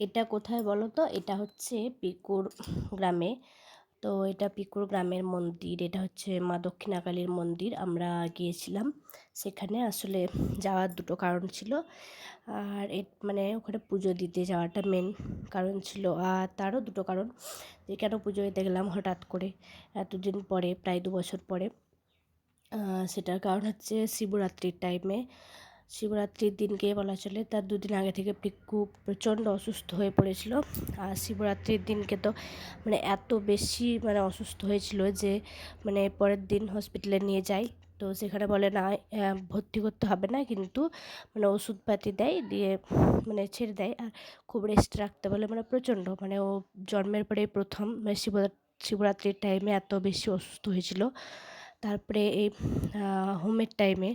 এটা কোথায় বলো তো এটা হচ্ছে পিকুর গ্রামে। তো এটা পিকুর গ্রামের মন্দির, এটা হচ্ছে মা দক্ষিণাকালীর মন্দির। আমরা গিয়েছিলাম। সেখানে আসলে যাওয়ার দুটো কারণ ছিল। আর এ মানে ওখানে পুজো দিতে যাওয়াটা মেন কারণ ছিল। আর তারও দুটো কারণ যে কেন পুজো দিতে গেলাম হঠাৎ করে এতদিন পরে, প্রায় দু বছর পরে। সেটার কারণ হচ্ছে শিবরাত্রির টাইমে শিবরাত্রির দিনকে বলা চলে, তার দুদিন আগে থেকে পিকু প্রচণ্ড অসুস্থ হয়ে পড়েছিল। আর শিবরাত্রির দিনকে তো মানে এত বেশি মানে অসুস্থ হয়েছিল যে মানে পরের দিন হসপিটালে নিয়ে যাই তো সেখানে বলে, না ভর্তি করতে হবে না, কিন্তু মানে ওষুধপাতি দেয়, দিয়ে মানে ছেড়ে দেয়, আর খুব রেস্ট রাখতে বলে মানে প্রচণ্ড। মানে ও জন্মের পরেই প্রথম মানে শিবরাত্রির টাইমে এত বেশি অসুস্থ হয়েছিল। তারপরে এই হোমের টাইমে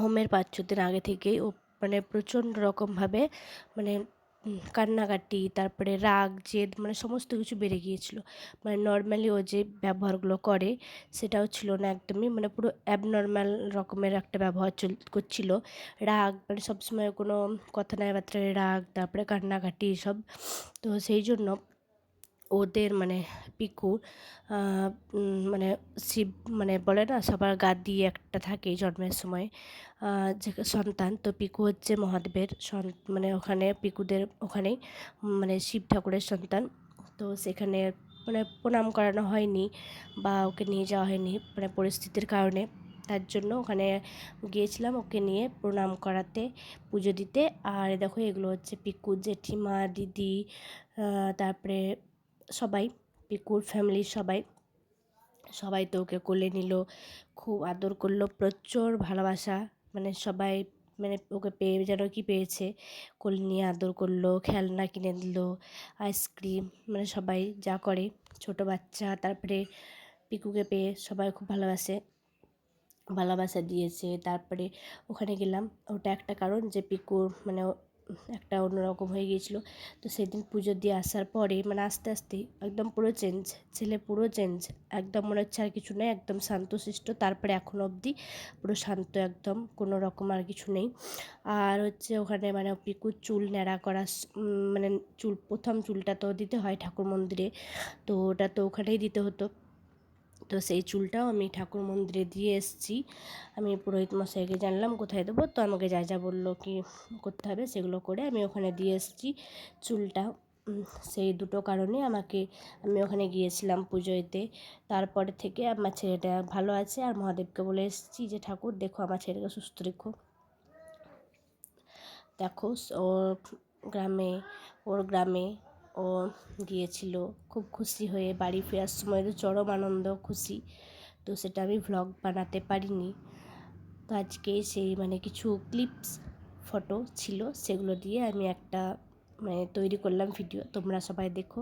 হোমের পাঁচ দিন আগে থেকেই ও মানে প্রচণ্ড রকমভাবে মানে কান্নাকাটি, তারপরে রাগ, জেদ মানে সমস্ত কিছু বেড়ে গিয়েছিল। মানে নর্মালি ও যে ব্যবহারগুলো করে সেটাও ছিল না একদমই। মানে পুরো অ্যাবনর্ম্যাল রকমের একটা ব্যবহার চল, করছিল। রাগ মানে সবসময় কোনো কথা নাই বার্তায় রাগ, তারপরে কান্নাকাটি এসব। তো সেই জন্য ওদের মানে পিকু মানে শিব মানে বলে না, সবার গা দিয়ে একটা থাকে জন্মের সময় যে সন্তান। তো পিকু হচ্ছে মহাদেবের সন মানে ওখানে পিকুদের ওখানেই মানে শিব ঠাকুরের সন্তান। তো সেখানে মানে প্রণাম করানো হয়নি বা ওকে নিয়ে যাওয়া হয়নি মানে পরিস্থিতির কারণে। তার জন্য ওখানে গিয়েছিলাম ওকে নিয়ে প্রণাম করাতে, পুজো দিতে। আর দেখো এগুলো হচ্ছে পিকু জেঠিমা, দিদি তারপরে সবাই, পিকুর ফ্যামিলির সবাই। সবাই তো ওকে কোলে নিল, খুব আদর করল, প্রচুর ভালোবাসা। মানে সবাই মানে ওকে পেয়ে যেন কি পেয়েছে, কোলে নিয়ে আদর করল, খেলনা কিনে দিল আইসক্রিম মানে সবাই যা করে। ছোট বাচ্চা, তারপরে পিকুকে পেয়ে সবাই খুব ভালোবাসে, ভালোবাসা দিয়েছে। তারপরে ওখানে গেলাম। ওটা একটা কারণ যে পিকুর মানে একটা অন্যরকম হয়ে গিয়েছিল। তো সেদিন পুজো দিয়ে আসার পরে মানে আস্তে আস্তে একদম পুরো চেঞ্জ ছেলে পুরো চেঞ্জ একদম মনে হচ্ছে আর কিছু নেই, একদম শান্তশিষ্ট, তারপরে এখন অবধি পুরো শান্ত, একদম কোনো রকম আর কিছু নেই। আর হচ্ছে ওখানে মানে পিকুর চুল ন্যাড়া করা মানে চুল প্রথম চুলটা তো দিতে হয় ঠাকুর মন্দিরে, তো ওটা তো ওখানেই দিতে হতো। তো সেই চুলটাও আমি ঠাকুর মন্দিরে দিয়ে এসেছি। আমি পুরোহিত মশাইকে জানলাম, কোথায় দেবো? তো আমাকে যা যা বলল কি করতে হবে সেগুলো করে আমি ওখানে দিয়ে এসেছি চুলটা। সেই দুটো কারণে আমাকে, আমি ওখানে গিয়েছিলাম পুজোতে। তারপর থেকে আমার ছেলেটা ভালো আছে আর মহাদেবকে বলে এসেছি যে, ঠাকুর, দেখো আমার ছেলেকে সুস্থ রেখো। দেখো, ওর গ্রামে ওর গ্রামে ও গিয়েছিল। খুব খুশি হয়ে বাড়ি ফেরার সময় তো চরম আনন্দ, খুশি। তো সেটা আমি ভ্লগ বানাতে পারিনি। তো আজকে সেই মানে কিছু ক্লিপস ফটো ছিল, সেগুলো দিয়ে আমি একটা মানে তৈরি করলাম ভিডিও তোমরা সবাই দেখো।